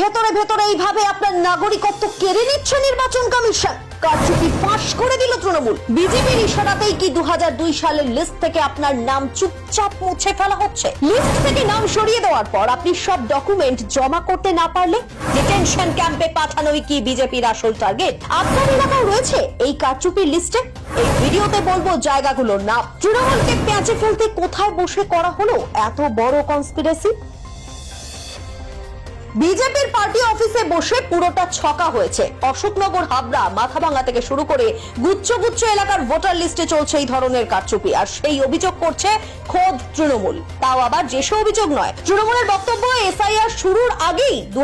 ভেতরে ভেতরে এইভাবে আপনার নাগরিকত্ব কেড়ে নিচ্ছে নির্বাচন কমিশন। কারচুপি ফাঁস করে দিল তৃণমূল। বিজেপির ইশারাতেই কি দু সালের লিস্ট থেকে আপনার নাম চুপচাপ মুছে ফেলা হচ্ছে? লিস্ট থেকে নাম সরিয়ে দেওয়ার পর আপনি সব ডকুমেন্ট জমা করতে না পারলে ডিটেনশন ক্যাম্পে পাঠানোই কি বিজেপির আসল টার্গেট আপনার এলাকায় রয়েছে এই কারচুপির লিস্টে এই ভিডিওতে বলব জায়গাগুলোর নাম। তৃণমূলকে পেঁচে ফেলতে কোথায় বসে করা হলো? এত বড় কনস্পিরেসি বিজেপির পার্টি অফিসে বসে পুরোটা ছকা হয়েছে। অশোকনগর, হাবড়া মাথাভাঙ্গা থেকে শুরু করে গুচ্ছ গুচ্ছ এলাকার ভোটার লিস্টে চলছে এই ধরনের কারচুপি। আর সেই অভিযোগ করছে খোদ তৃণমূল। তাও আবার যেসব অভিযোগ নয়। তৃণমূলের বক্তব্য, এসআইআর শুরুর আগেই দু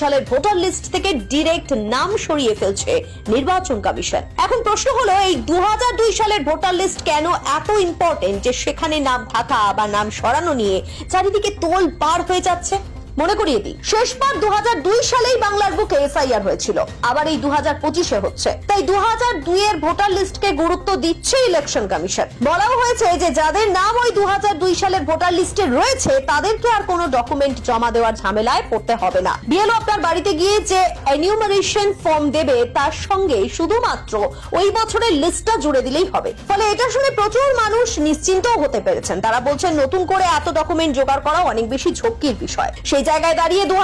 সালের ভোটার লিস্ট থেকে ডিরেক্ট নাম সরিয়ে ফেলছে নির্বাচন কমিশন। এখন প্রশ্ন হলো, এই দু হাজার দুই সালের ভোটার লিস্ট কেন এত ইম্পর্টেন্ট যে সেখানে নাম থাকা বা নাম সরানো নিয়ে চারিদিকে তোল পার হয়ে যাচ্ছে? মনে করিয়ে দিই, শেষবার দু হাজার দুই সালেই বাংলার বুকে এসআইআর হয়েছিল। আবার এই দু হাজার পঁচিশে হচ্ছে। তাই দু হাজার দুই এর ভোটার লিস্টকে গুরুত্ব দিচ্ছে ইলেকশন কমিশন। বলাও হয়েছে যে যাদের নাম ওই দু হাজার দুই সালের ভোটার লিস্টে রয়েছে, তাদেরকে আর কোনো ডকুমেন্ট জমা দেওয়ার ঝামেলায় পড়তে হবে না। বিএলও আপনার বাড়িতে গিয়ে যে এনিউমারেশন ফর্ম দেবে, তার সঙ্গে শুধুমাত্র ওই বছরের লিস্টটা জুড়ে দিলেই হবে। ফলে এটা শুনে প্রচুর মানুষ নিশ্চিন্তও হতে পেরেছেন। তারা বলছেন, নতুন করে এত ডকুমেন্ট জোগাড় করা অনেক বেশি ঝক্কির বিষয়। সেই জায়গায় দাঁড়িয়ে দু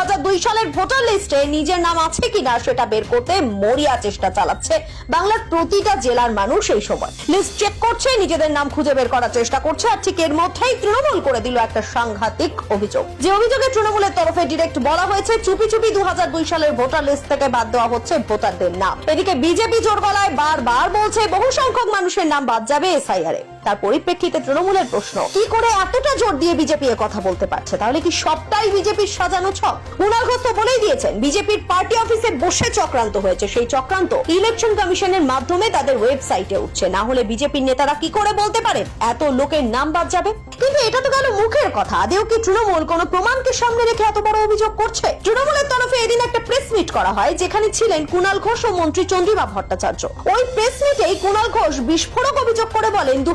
সালের ভোটার লিস্টে নিজের নাম আছে কিনা সেটা বের করতে মরিয়া চেষ্টা চালাচ্ছে বাংলার প্রতিটা জেলার মানুষ এই সময়। লিস্ট চেক করছে, নিজেদের নাম খুঁজে বের করার চেষ্টা করছে, আর ঠিক এর মধ্যেই তৃণমূল করে দিল একটা সাংঘাতিক অভিযোগ। যে অভিযোগে তৃণমূলের তরফে ডিরেক্ট বলা হয়েছে, চুপি চুপি দু হাজার দুই সালের ভোটার লিস্ট থেকে বাদ দেওয়া হচ্ছে ভোটারদের নাম। এদিকে বিজেপি জোর গলায় বারবার বলছে বহু সংখ্যক মানুষের নাম বাদ যাবে এসআইআর এ তার পরিপ্রেক্ষিতে তৃণমূলের প্রশ্ন, কি করে এতটা জোর দিয়ে বিজেপি এ কথা বলতে পারছে? তাহলে কি সবটাই বিজেপির সাজানো ছক? কুণাল ঘোষ বলেই দিয়েছেন, বিজেপির পার্টি অফিসে বসে চক্রান্ত হয়েছে। সেই চক্রান্ত ইলেকশন কমিশনের মাধ্যমে তাদের ওয়েবসাইটে উঠছে। না হলে বিজেপির নেতারা কি করে বলতে পারেন এত লোকের নাম বাদ যাবে? কিন্তু এটা তো গেল মুখের কথা। আদেও কি তৃণমূল কোনো প্রমাণকে সামনে রেখে এত বড় অভিযোগ করছে? তৃণমূলের তরফে এদিন একটা প্রেস মিট করা হয়, যেখানে ছিলেন কুণাল ঘোষ ও মন্ত্রী চন্দ্রিমা ভট্টাচার্য। ওই প্রেস মিটেই কুণাল ঘোষ বিস্ফোরক অভিযোগ করে বলেন, দু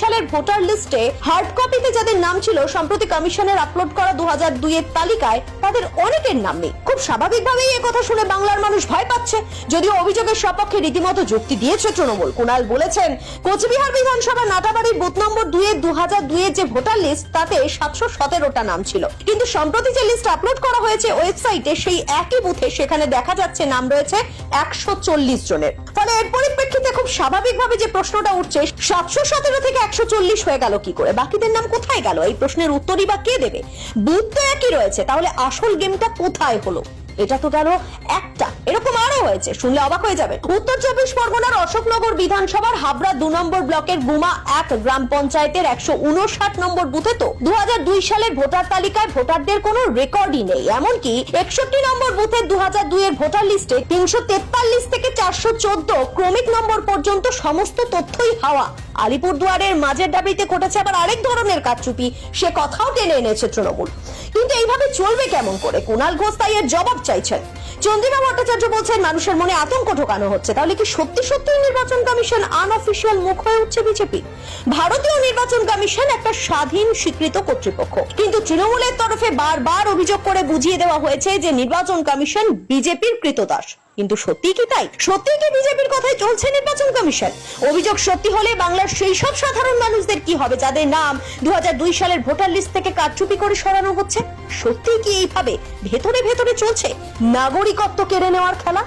সালের ভোটার লিস্টে হার্ড কপিতে যাদের নাম ছিল, সম্প্রতি কমিশনের আপলোড করা দু হাজার এর তালিকায় তাদের অনেকের নাম খুব স্বাভাবিকভাবেই কথা শুনে বাংলার মানুষ ভয় পাচ্ছে। যদিও অভিযোগের সপক্ষে রীতিমতো যুক্তি দিয়েছে তৃণমূল। কুণাল বলেছেন, কোচবিহার বিধানসভা নাটাবাড়ির বুথ নম্বর দুয়ে দু হাজার দুইয়ের যে ভোটার লিস্ট, তাতে সাতশো সতেরোটা নাম ছিল। কিন্তু সম্প্রতি যে লিস্ট আপলোড করা হয়েছে ওয়েবসাইটে, সেই একই বুথে সেখানে দেখা যাচ্ছে নাম রয়েছে একশো চল্লিশ জনের। ফলে এর পরিপ্রেক্ষিতে খুব স্বাভাবিকভাবে যে প্রশ্নটা উঠছে, সাতশো সতেরো থেকে একশো চল্লিশ হয়ে গেল কি করে? বাকিদের নাম কোথায় গেল? এই প্রশ্নের উত্তরই বা কে দেবে? বুথ তো একই রয়েছে, তাহলে আসল গেমটা কোথায় হলো? এটা তো গেল একটা হয়েছে। শুনলে অবাক হয়ে যাবে উত্তর চব্বিশ পরগনার অশোকনগর বিধানসভার হাবড়া দু নম্বর ব্লকের গুমা এক গ্রাম পঞ্চায়েতের একশো উনষাট নম্বর বুথে তো দু সালের ভোটার তালিকায় ভোটারদের কোনো রেকর্ডই নেই। এমনকি একষট্টি নম্বর বুথের দু এর ভোটার লিস্টে তিনশো তেতাল্লিশ থেকে চারশো চোদ্দ ক্রমিক নম্বর পর্যন্ত সমস্ত তথ্যই হাওয়া। আলিপুরদুয়ারের মাঝের দাবিতে ঘটেছে আবার আরেক ধরনের কারচুপি। সে কথাও টেনে এনেছে তৃণমূল। কিন্তু এইভাবে চলবে কেমন করে? কুণাল ঘোষ তাই এর জবাব চাইছেন। চন্দ্রিমা ভট্টাচার্য বলছেন, মানুষের মনে আতঙ্ক ঢোকানো হচ্ছে। তাহলে কি সত্যি সত্যি নির্বাচন কমিশন আনঅফিসিয়াল মুখ হয়ে উঠছে বিজেপি? ভারতীয় নির্বাচন কমিশন একটা স্বাধীন স্বীকৃত কর্তৃপক্ষ। কিন্তু তৃণমূলের তরফে বারবার অভিযোগ করে বুঝিয়ে দেওয়া হয়েছে যে নির্বাচন কমিশন বিজেপির কৃতদাস। কিন্তু সত্যি কি তাই? সত্যি কি বিজেপির কথাই চলছে নির্বাচন কমিশন? অভিযোগ সত্যি হলে বাংলার সেই সব সাধারণ মানুষদের কি হবে? যাদের নাম দু হাজার দুই সালের ভোটার লিস্ট থেকে কারচুপি করে সরানো হচ্ছে? সত্যি কি এইভাবে ভেতরে ভেতরে চলছে? নাগরিকত্ব কেড়ে নেওয়ার খেলা?